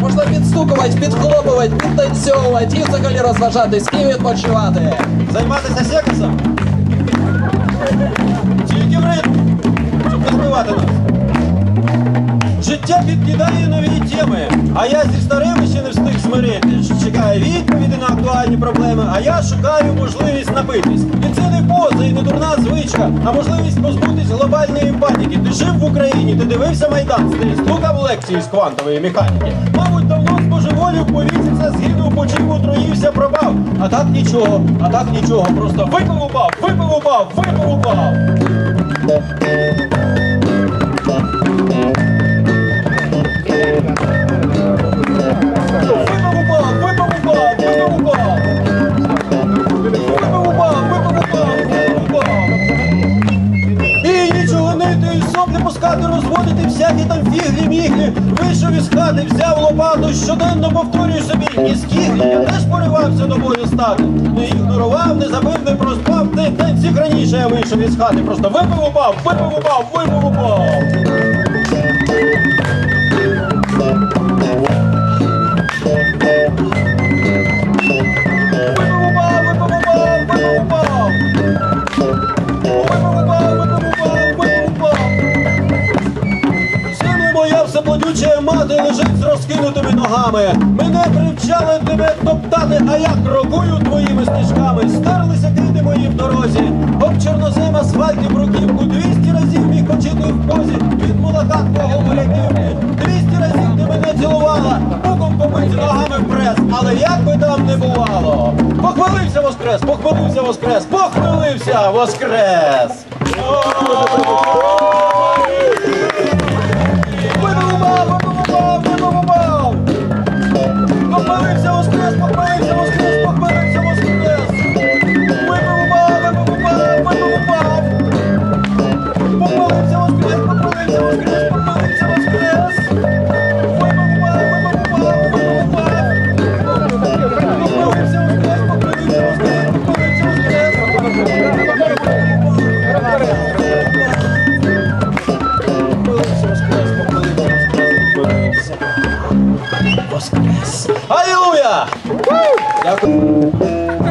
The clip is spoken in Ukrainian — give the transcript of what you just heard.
Можна підстукувати, підхлопувати, підтанцьовувати і взагалі розважатись і відпочивати. Займатися сексом? Тільки в ритм, щоб підбивати нас. Життя підкидає нові теми, а я зі старими ще не встиг смирити. Чекає відповідь. Актуальні проблеми, а я шукаю можливість напитись. І це не поза і не дурна звичка, а можливість позбутись глобальної паніки. Ти жив в Україні, ти дивився Майдан, ти слухав лекції з квантової механіки. Мабуть, давно збожеволів повісився, згинув, почив, отруївся, пропав. А так нічого, а так нічого. Просто випив упав, випив упав, випив упав. Соплі розводити всякі там фіглі-міглі. Вийшов із хати, взяв лопату, щоденно повторюю собі, і скіглі. Я теж поривався до бою стати. Не ігнорував, не забив, не проспав. Ти всіх раніше я вийшов із хати. Просто випив упав, випив упав, випив упав. Випив Моя мати лежить з розкинутими ногами. Мене привчали тебе топтати, а я крокую твоїми стежками. Стерлися квіти мої в дорозі. Об чорнозем асфальт і бруківку. Двісті разів міг почити в позі. Від молока твого моляківки. Двісті разів ти мене цілувала. Буком побиті ногами в прес. Але як би там не бувало. Похвалився воскрес, похвалився воскрес, похвалився воскрес. Похвалився воскрес, похвалився. Воскрес! Алілуя! Дякую.